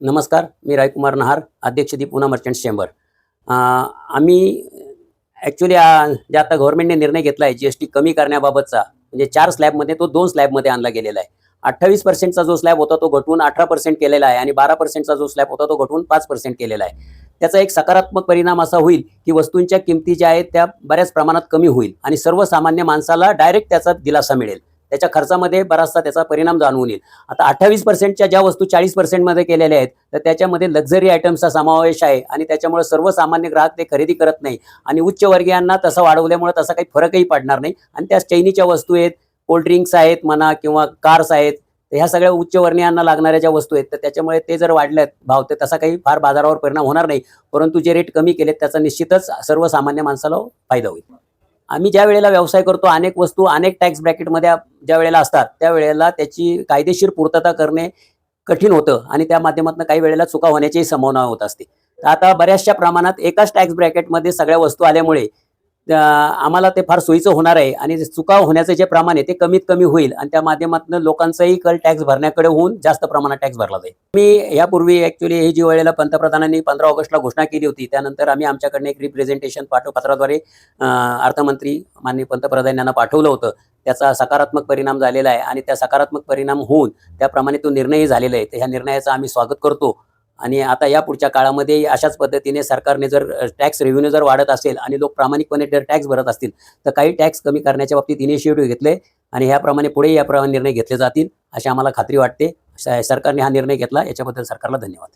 नमस्कार मी रायकुमार नहार अध्यक्ष दी पुणा मर्चंट्स चेंबर आम्ही ॲक्च्युली जे आता गव्हर्नमेंटने निर्णय घेतला आहे जी एस टी कमी करण्याबाबतचा म्हणजे चार स्लॅबमध्ये तो दोन स्लॅबमध्ये आणला गेलेला आहे. अठ्ठावीस पर्सेंटचा जो स्लॅब होता तो घटवून अठरा पर्सेंट केलेला आहे आणि बारा पर्सेंटचा जो स्लॅब होता तो घटवून पाच पर्सेंट केलेला आहे. त्याचा एक सकारात्मक परिणाम असा होईल की वस्तूंच्या किमती ज्या आहेत त्या बऱ्याच प्रमाणात कमी होईल आणि सर्वसामान्य माणसाला डायरेक्ट त्याचा दिलासा मिळेल. त्याच्या खर्चामध्ये बराचसा त्याचा परिणाम जाणवून येईल. आता अठ्ठावीस पर्सेंटच्या ज्या वस्तू चाळीस पर्सेंटमध्ये केलेल्या आहेत तर त्याच्यामध्ये लक्झरी आयटम्सचा समावेश आहे आणि त्याच्यामुळे सर्वसामान्य ग्राहक ते खरेदी करत नाही आणि उच्चवर्गीयांना तसं वाढवल्यामुळे तसा काही फरकही पडणार नाही. आणि त्या चैनीच्या वस्तू आहेत कोल्ड्रिंक्स आहेत म्हणा किंवा कार्स आहेत ह्या सगळ्या उच्चवर्णीयांना लागणाऱ्या ज्या वस्तू आहेत तर त्याच्यामुळे ते जर वाढल्यात भाव तर तसा काही फार बाजारावर परिणाम होणार नाही. परंतु जे रेट कमी केलेत त्याचा निश्चितच सर्वसामान्य माणसाला फायदा होईल. आम्ही ज्या वेळेला व्यवसाय करतो अनेक वस्तू अनेक टॅक्स ब्रॅकेटमध्ये ज्या वेळेला असतात त्या वेळेला त्याची कायदेशीर पूर्तता करणे कठीण होतं आणि त्या माध्यमातून काही वेळेला चुका होण्याचीही संभावना होत असते. तर आता बऱ्याचशा प्रमाणात एकाच टॅक्स ब्रॅकेटमध्ये सगळ्या वस्तू आल्यामुळे आम्हाला ते फार सोयीचं होणार आहे. आणि चुका होण्याचं जे प्रमाण आहे ते कमीत कमी होईल. आणि त्या माध्यमातून लोकांचाही कल टॅक्स भरण्याकडे होऊन जास्त प्रमाणात टॅक्स भरला जाईल. मी यापूर्वी ॲक्च्युली हे जी वेळेला पंतप्रधानांनी पंधरा ऑगस्टला घोषणा केली होती त्यानंतर आम्ही आमच्याकडनं एक रिप्रेझेंटेशन पाठवपत्राद्वारे अर्थमंत्री माननीय पंतप्रधान यांना पाठवलं होतं. त्याचा सकारात्मक परिणाम झालेला आहे. आणि त्या सकारात्मक परिणाम होऊन त्याप्रमाणे तो निर्णयही झालेला आहे. तर ह्या निर्णयाचं आम्ही स्वागत करतो. आणि आता या पुढच्या काळामध्ये अशाच पद्धतीने सरकारने जर टॅक्स रेव्हेन्यू जर वाढत असेल आणि लोक प्रामाणिकपणे जर टॅक्स भरत असतील तर काही टॅक्स कमी करण्याच्या बाबतीत इनिशिएटिव्ह घेतले आणि ह्याप्रमाणे पुढे याप्रमाणे निर्णय घेतले जातील अशी आम्हाला खात्री वाटते. सरकारने हा निर्णय घेतला. याच्याबद्दल सरकारला धन्यवाद.